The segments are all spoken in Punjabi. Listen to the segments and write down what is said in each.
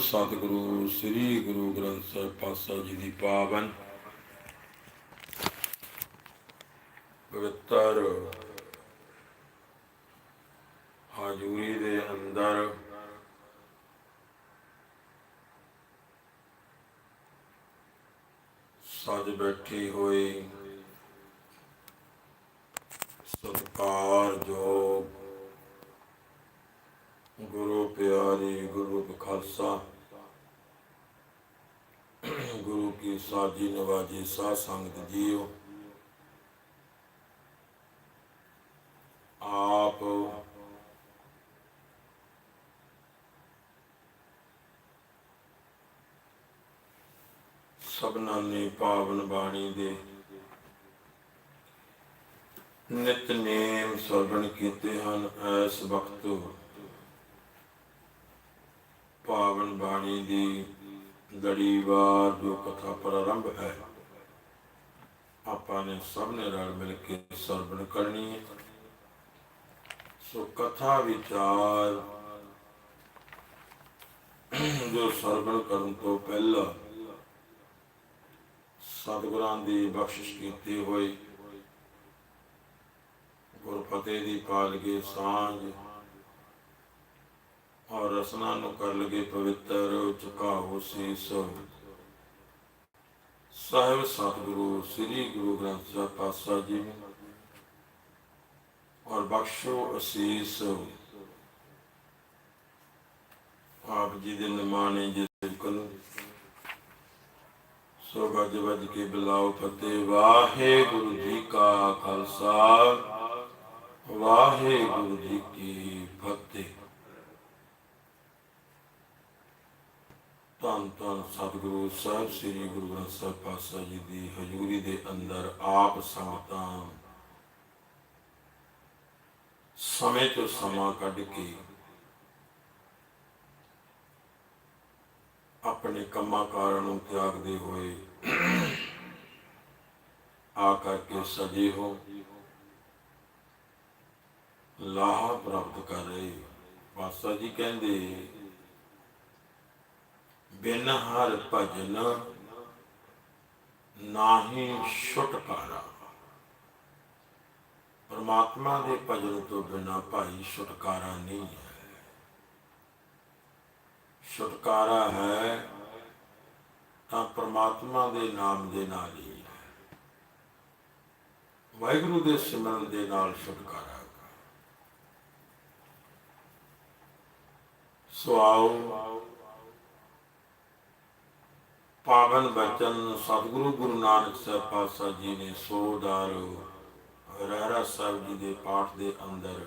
ਸਤਿਗੁਰੂ ਸ੍ਰੀ ਗੁਰੂ ਗ੍ਰੰਥ ਸਾਹਿਬ ਪਾਤਸ਼ਾਹ ਜੀ ਦੀ ਪਾਵਨ। ਪਵਿੱਤਰ ਹਾਜ਼ੂਰੀ ਦੇ ਅੰਦਰ ਸਜ ਬੈਠੀ ਹੋਈ ਸਤਕਾਰ ਜੋ ਗੁਰੂ ਪਿਆਰੀ ਗੁਰੂ ਖਾਲਸਾ ਗੁਰੂ ਕੀ ਸਾਜੀ ਨਵਾਜੀ, ਸਾਧ ਸੰਗਤ ਜੀਓ। ਆਪ ਸਭਨਾਂ ਨੇ ਪਾਵਨ ਬਾਣੀ ਦੇ ਨਿਤਨੇਮ ਸਰਵਣ ਕੀਤੇ ਹਨ। ਇਸ ਵਕਤ ਪਾਵਨ ਬਾਣੀ ਦੀ ਲੜੀਵਾਰ ਜੋ ਕਥਾ ਪ੍ਰਾਰੰਭ ਹੈ, ਆਪਾਂ ਨੇ ਸਭ ਨੇ ਰਲ ਮਿਲ ਕੇ ਸਰਵਣ ਕਰਨੀ ਹੈ। ਸੋ ਕਥਾ ਵਿਚਾਰ ਜੋ ਸਰਵਣ ਕਰਨ ਤੋਂ ਪਹਿਲਾਂ ਸਤਿਗੁਰਾਂ ਦੀ ਬਖਸ਼ਿਸ਼ ਕੀਤੀ ਹੋਈ ਗੁਰਫਤਿਹ ਦੀ ਪਾਲਗੇ ਸਾਂਝ ਔਰ ਰਸਨਾ ਨੂੰ ਕਰ ਲਗੇ ਪਵਿੱਤਰ, ਝੁਕਾਓ ਸੀਸ। ਸਾਹਿਬ ਸਤਿਗੁਰੂ, ਸ੍ਰੀ ਗੁਰੂ ਗ੍ਰੰਥ ਸਾਹਿਬ ਪਾਤਸ਼ਾਹ ਜੀ, ਔਰ ਬਖਸ਼ੋ ਅਸੀਸ। ਆਪ ਜੀ ਦੇ ਨਿਮਾਣੇ ਜਿਸ ਕੋਲ। ਸੋ ਗੱਜ ਵੱਜ ਕੇ ਬੁਲਾਓ ਫਤਿਹ। ਵਾਹਿਗੁਰੂ ਜੀ ਕਾ ਖਾਲਸਾ। ਵਾਹਿਗੁਰੂ ਜੀ ਕੀ ਫਤਿਹ। ਧੰਨ ਧੰਨ ਸਤਿਗੁਰੂ ਸਾਹਿਬ, ਸ੍ਰੀ ਗੁਰੂ ਗ੍ਰੰਥ ਸਾਹਿਬ ਪਾਤਸ਼ਾਹ ਜੀ ਦੀ ਹਜ਼ੂਰੀ ਦੇ ਅੰਦਰ ਆਪ ਸੰਗਤਾਂ ਸਮੇਂ ਤੋਂ ਸਮਾਂ ਕੱਢ ਕੇ ਆਪਣੇ ਕੰਮਾਂ ਕਾਰਾਂ ਨੂੰ ਤਿਆਗਦੇ ਹੋਏ ਆ ਕਰਕੇ ਸਜੇ ਹੋ, ਲਾਹਾ ਪ੍ਰਾਪਤ ਕਰ ਰਹੇ। ਪਾਤਸ਼ਾਹ ਜੀ ਕਹਿੰਦੇ ਬਿਨ ਹਰ ਭਜਨ ਨਾਹੀ ਛੁਟਕਾਰਾ ਪਰਮਾਤਮਾ ਦੇ ਭਜਨ ਤੋਂ ਬਿਨਾ ਭਾਈ ਛੁਟਕਾਰਾ ਨਹੀਂ ਹੈ। ਛੁਟਕਾਰਾ ਹੈ ਤਾਂ ਪਰਮਾਤਮਾ ਦੇ ਨਾਮ ਦੇ ਨਾਲ ਹੀ ਹੈ। ਵਾਹਿਗੁਰੂ ਦੇ ਸਿਮਰਨ ਦੇ ਨਾਲ ਛੁਟਕਾਰਾ ਹੈ। ਸੋ ਆਓ ਪਾਵਨ ਬਚਨ ਸਤਿਗੁਰੂ ਗੁਰੂ ਨਾਨਕ ਸਾਹਿਬ ਪਾਤਸ਼ਾਹ ਜੀ ਨੇ ਸੋਦਾਰ ਰਹਿਰਾ ਸਾਹਿਬ ਜੀ ਦੇ ਪਾਠ ਦੇ ਅੰਦਰ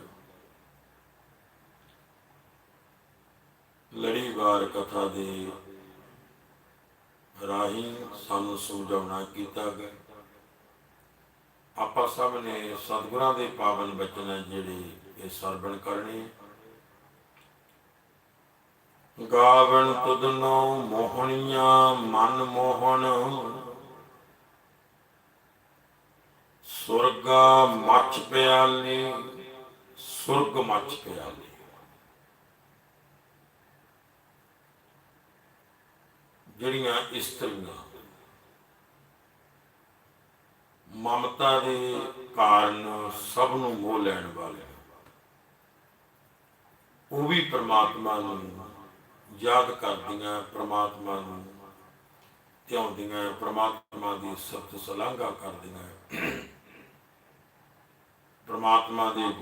ਲੜੀਵਾਰ ਕਥਾ ਦੇ ਰਾਹੀਂ ਸਾਨੂੰ ਸਮਝਾਉਣਾ ਕੀਤਾ ਗਿਆ। ਆਪਾਂ ਸਭ ਨੇ ਸਤਿਗੁਰਾਂ ਦੇ ਪਾਵਨ ਬਚਨ ਹੈ ਜਿਹੜੇ ਇਹ ਸਰਵਣ ਕਰਨੇ ਗਾਵਣ ਤੁਧਨੋ ਮੋਹਣੀਆਂ ਮਨ ਮੋਹਣ। ਸੁਰਗਾ ਮੱਚ ਪਿਆਲੀ, ਸੁਰਗ ਮੱਚ ਪਿਆਲੀ। ਜਿਹੜੀਆਂ ਇਸਤਰੀਆਂ ਮਮਤਾ ਦੇ ਕਾਰਨ ਸਭ ਨੂੰ ਮੋਹ ਲੈਣ ਵਾਲੇ ਉਹ ਵੀ ਪ੍ਰਮਾਤਮਾ ਨੂੰ ਯਾਦ ਕਰਦੀਆਂ ਪ੍ਰਮਾਤਮਾ ਨੂੰ ਧਿਆਉਂਦੀਆਂ ਪ੍ਰਮਾਤਮਾ ਦੀ ਸਖਤ ਸਲਾਘਾ ਕਰਦੀਆਂ। ਪ੍ਰਮਾਤਮਾ ਦੇ ਗੁਣ